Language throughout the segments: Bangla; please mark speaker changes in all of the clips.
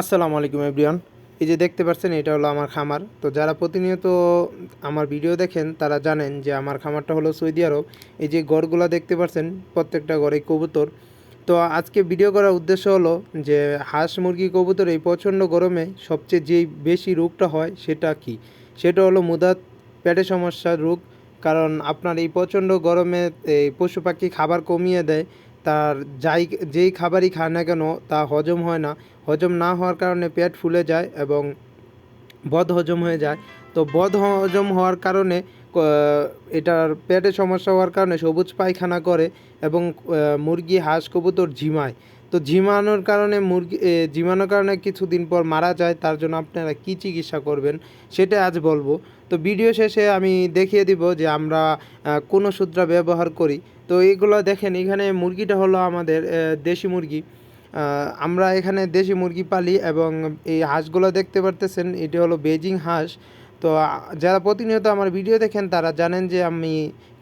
Speaker 1: আসসালামু আলাইকুম এভরিওয়ান। এই যে দেখতে পাচ্ছেন, এটা হলো আমার খামার। তো যারা প্রতিনিয়ত আমার ভিডিও দেখেন, তারা জানেন যে আমার খামারটা হলো সৌদি আরব। এই যে গড়গুলা দেখতে পাচ্ছেন, প্রত্যেকটা ঘরে কবুতর। তো আজকে ভিডিও করার উদ্দেশ্য হলো যে, হাঁস, মুরগি, কবুতর এই প্রচণ্ড গরমে সবচেয়ে যেই বেশি রোগটা হয় সেটা কি? সেটা হলো মুদাত, পেটে সমস্যার রোগ। কারণ আপনার এই প্রচণ্ড গরমে এই পশু পাখি খাবার কমিয়ে দেয়। তার যাই, যেই খাবারই খায় না কেন, তা হজম হয় না। হজম না হওয়ার কারণে পেট ফুলে যায় এবং বদ হজম হয়ে যায়। তো বদ হজম হওয়ার কারণে এটার পেটে সমস্যা হওয়ার কারণে সবুজ পায়খানা করে এবং মুরগি, হাঁস, কবুতর ঝিমায়। তো ঝিমানোর কারণে মুরগি এ, ঝিমানোর কারণে কিছুদিন পর মারা যায় তার জন্য আপনারা কী চিকিৎসা করবেন সেটা আজ বলব। তো ভিডিও শেষে আমি দেখিয়ে দিব যে আমরা কোন সূত্র ব্যবহার করি। তো এইগুলো দেখেন এখানে মুরগিটা হলো আমাদের দেশি মুরগি। আমরা এখানে দেশি মুরগি পালি এবং এই হাঁসগুলো দেখতে পারতেছেন এটি হলো বেজিং হাঁস। তো, যারা প্রতিনিয়ত আমার ভিডিও দেখেন, তারা জানেন যে আমি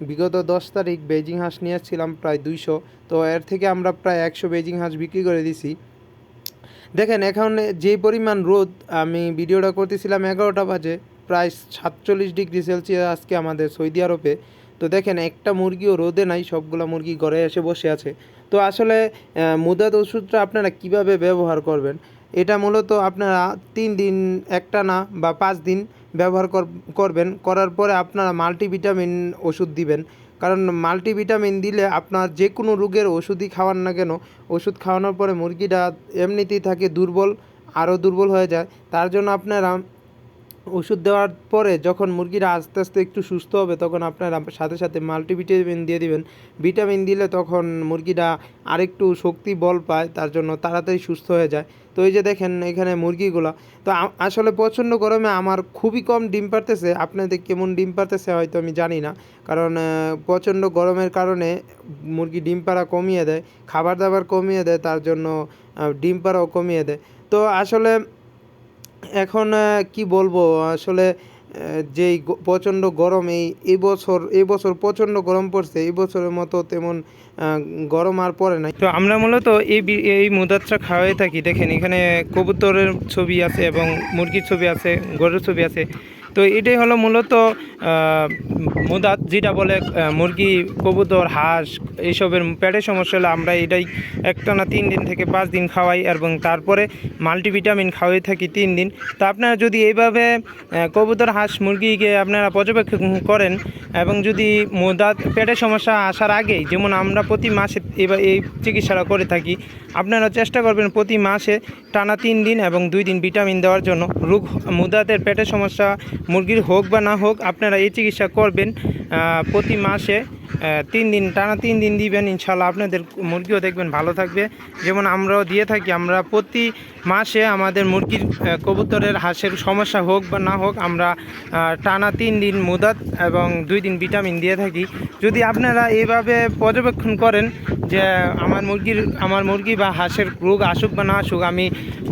Speaker 1: বিগত দশ তারিখ বেজিং হাঁস নিয়ে এসেছিলাম প্রায় দুইশো। তো এর থেকে আমরা প্রায় একশো বেজিং হাঁস বিক্রি করে দিছি। দেখেন, এখন যে পরিমাণ রোদ, আমি ভিডিওটা করতেছিলাম এগারোটা বাজে, প্রায় সাতচল্লিশ ডিগ্রি সেলসিয়াস আজকে আমাদের সৌদি আরবে। তো দেখেন, একটা মুরগিও রোদে নাই, সবগুলো মুরগি ঘরে এসে বসে আছে। তো আসলে মুদাত ওষুধটা আপনারা কীভাবে ব্যবহার করবেন? এটা মূলত আপনারা তিন দিন, একটা না, বা পাঁচ দিন ব্যবহার কর- করবেন, করার পরে আপনারা মাল্টিভিটামিন ওষুধ দিবেন। কারণ মাল্টিভিটামিন দিলে আপনার যে কোনো রোগের ওষুধই খাওয়ান না কেন। ওষুধ খাওয়ানোর পরে মুরগিটা এমনিতেই থাকে দুর্বল, আরও দুর্বল হয়ে যায়। তার জন্য আপনারা ওষুধ দেওয়ার পরে যখন মুরগিরা আস্তে আস্তে একটু সুস্থ হবে, তখন আপনারা সাথে সাথে মাল্টিভিটামিন দিয়ে দিবেন। ভিটামিন দিলে তখন মুরগিরা আরেকটু শক্তি, বল পায়, তার জন্য তাড়াতাড়ি সুস্থ হয়ে যায়। তো এই যে দেখেন এখানে মুরগিগুলো, তো আসলে প্রচণ্ড গরমে আমার খুবই কম ডিম পারতেছে। আপনাদের কেমন ডিম পারতেছে হয়তো আমি জানি না। কারণ প্রচণ্ড গরমের কারণে মুরগি ডিম পাড়া কমিয়ে দেয়, খাবার দাবার কমিয়ে দেয়, তার জন্য ডিম পাড়াও কমিয়ে দেয়। তো আসলে এখন কি বলব? আসলে যেই প্রচণ্ড গরম, এই এই বছর প্রচণ্ড গরম পড়ছে এই বছরের মতো তেমন গরম আর পড়ে নাই। তো আমরা মূলত এই এই মুদাতটা খাওয়াই থাকি। দেখেন, এখানে কবুতরের ছবি আছে এবং মুরগির ছবি আছে, গরুর ছবি আছে। তো এটাই হলো মূলত মুদাত, যেটা বলে মুরগি, কবুতর, হাঁস, এইসবের পেটের সমস্যা হলে আমরা এটাই একটানা তিন দিন থেকে পাঁচ দিন খাওয়াই এবং তারপরে মাল্টিভিটামিন খাওয়াই থাকি তিন দিন। তো আপনারা যদি এইভাবে কবুতর হাঁস মুরগিকে আপনারা পর্যবেক্ষণ করেন এবং যদি মোদাত পেটের সমস্যা আসার আগেই, যেমন আমরা প্রতি মাসে এবার এই চিকিৎসাটা করে থাকি, আপনারা চেষ্টা করবেন প্রতি মাসে টানা তিন দিন এবং দুই দিন ভিটামিন দেওয়ার জন্য। রোগ, মুদাতের পেটের সমস্যা, মুরগির হোক বা না হোক, আপনারা এই চিকিৎসা করবেন প্রতি মাসে তিন দিন, টানা তিন দিন দিবেন, ইনশাল্লাহ আপনাদের মুরগিও দেখবেন, ভালো থাকবে। যেমন আমরাও দিয়ে থাকি, আমরা প্রতি মাসে আমাদের মুরগির কবুতরের হাঁসের সমস্যা হোক বা না হোক, আমরা টানা তিন দিন মুদাত এবং দুই দিন ভিটামিন দিয়ে থাকি। যদি আপনারা এইভাবে পর্যবেক্ষণ করেন যে আমার মুরগির, আমার মুরগি বা হাঁসের রোগ আসুক বা না আসুক, আমি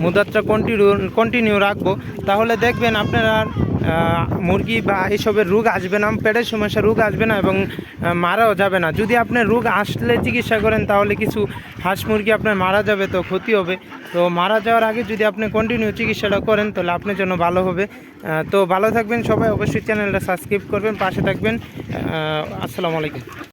Speaker 1: মুদাতটা কন্টিনিউ কন্টিনিউ রাখব, তাহলে দেখবেন আপনারা মুরগি বা এইসবের রোগ আসবে না, পেটের সমস্যা, রোগ আসবে না এবং মারাও যাবে না। যদি আপনি রোগ আসলে চিকিৎসা করেন, তাহলে কিছু হাঁস মুরগি আপনার মারা যাবে তো ক্ষতি হবে। তো মারা যাওয়ার আগে যদি আপনি কন্টিনিউ চিকিৎসাটা করেন, তাহলে আপনার জন্য ভালো হবে। তো ভালো থাকবেন সবাই। অবশ্যই চ্যানেলটা সাবস্ক্রাইব করবেন, পাশে থাকবেন। আসসালামু আলাইকুম।